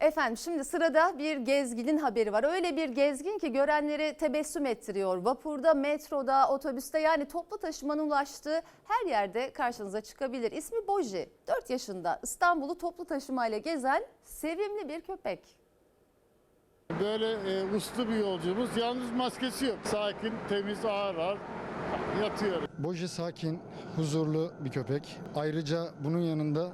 Efendim şimdi sırada bir gezginin haberi var. Öyle bir gezgin ki görenleri tebessüm ettiriyor. Vapurda, metroda, otobüste yani toplu taşımanın ulaştığı her yerde karşınıza çıkabilir. İsmi Boji. 4 yaşında İstanbul'u toplu taşımayla gezen sevimli bir köpek. Böyle e, uslu bir yolcumuz. Yalnız maskesi yok. Sakin, temiz, ağır ağır yatıyor. Boji sakin, huzurlu bir köpek. Ayrıca bunun yanında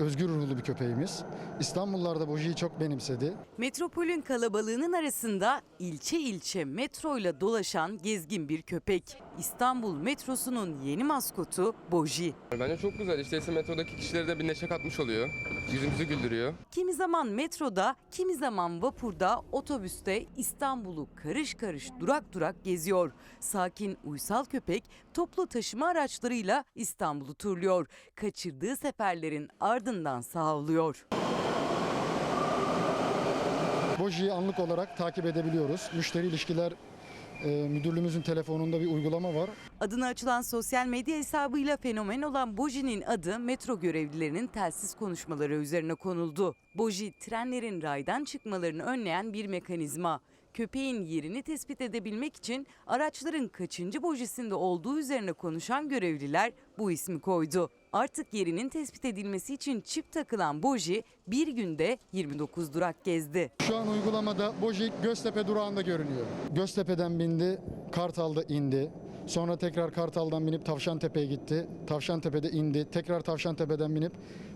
özgür ruhlu bir köpeğimiz. İstanbullular Boji'yi çok benimsedi. Metropolün kalabalığının arasında ilçe ilçe metroyla dolaşan gezgin bir köpek. İstanbul metrosunun yeni maskotu Boji. Bence çok güzel. İşte metrodaki kişileri de bir neşe katmış oluyor. Yüzümüzü güldürüyor. Kimi zaman metroda, kimi zaman vapurda, otobüste İstanbul'u karış karış durak durak geziyor. Sakin, uysal köpek toplu taşıma araçlarıyla İstanbul'u turluyor. Kaçırdığı seferlerin ardından sağlıyor. Boji'yi anlık olarak takip edebiliyoruz. Müşteri ilişkiler e, müdürlüğümüzün telefonunda bir uygulama var. Adına açılan sosyal medya hesabıyla fenomen olan Boji'nin adı metro görevlilerinin telsiz konuşmaları üzerine konuldu. Boji, trenlerin raydan çıkmalarını önleyen bir mekanizma. Köpeğin yerini tespit edebilmek için araçların kaçıncı bojisinde olduğu üzerine konuşan görevliler bu ismi koydu. Artık yerinin tespit edilmesi için çip takılan Boji bir günde 29 durak gezdi. Şu an uygulamada Boji Göztepe durağında görünüyor. Göztepe'den bindi, Kartal'da indi. Sonra tekrar Kartal'dan binip Tavşantepe'ye gitti. Tavşantepe'de indi. Tekrar Tavşantepe'den binip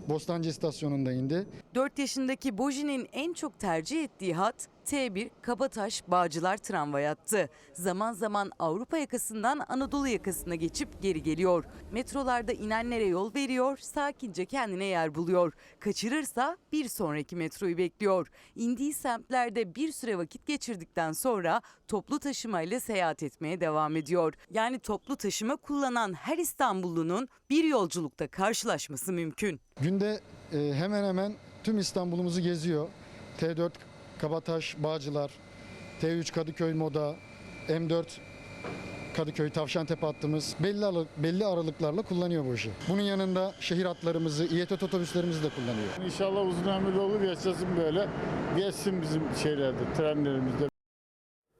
Bostancı istasyonunda indi. 4 yaşındaki Boji'nin en çok tercih ettiği hat T1 Kabataş Bağcılar tramvay hattı. Zaman zaman Avrupa yakasından Anadolu yakasına geçip geri geliyor. Metrolarda inenlere yol veriyor, sakince kendine yer buluyor. Kaçırırsa bir sonraki metroyu bekliyor. İndiği semtlerde bir süre vakit geçirdikten sonra toplu taşımayla seyahat etmeye devam ediyor. Yani toplu taşıma kullanan her İstanbullunun bir yolculukta karşılaşması mümkün. Günde e, hemen hemen tüm İstanbul'umuzu geziyor. T4 Kabataş Bağcılar, T3 Kadıköy Moda, M4 Kadıköy Tavşantepe hattımız belli, aralık, belli aralıklarla kullanıyor bu işi. Bunun yanında şehir hatlarımızı, İETT otobüslerimizi de kullanıyor. İnşallah uzun ömürlü olur, yaşasın böyle. Geçsin bizim şeylerde, trenlerimizde.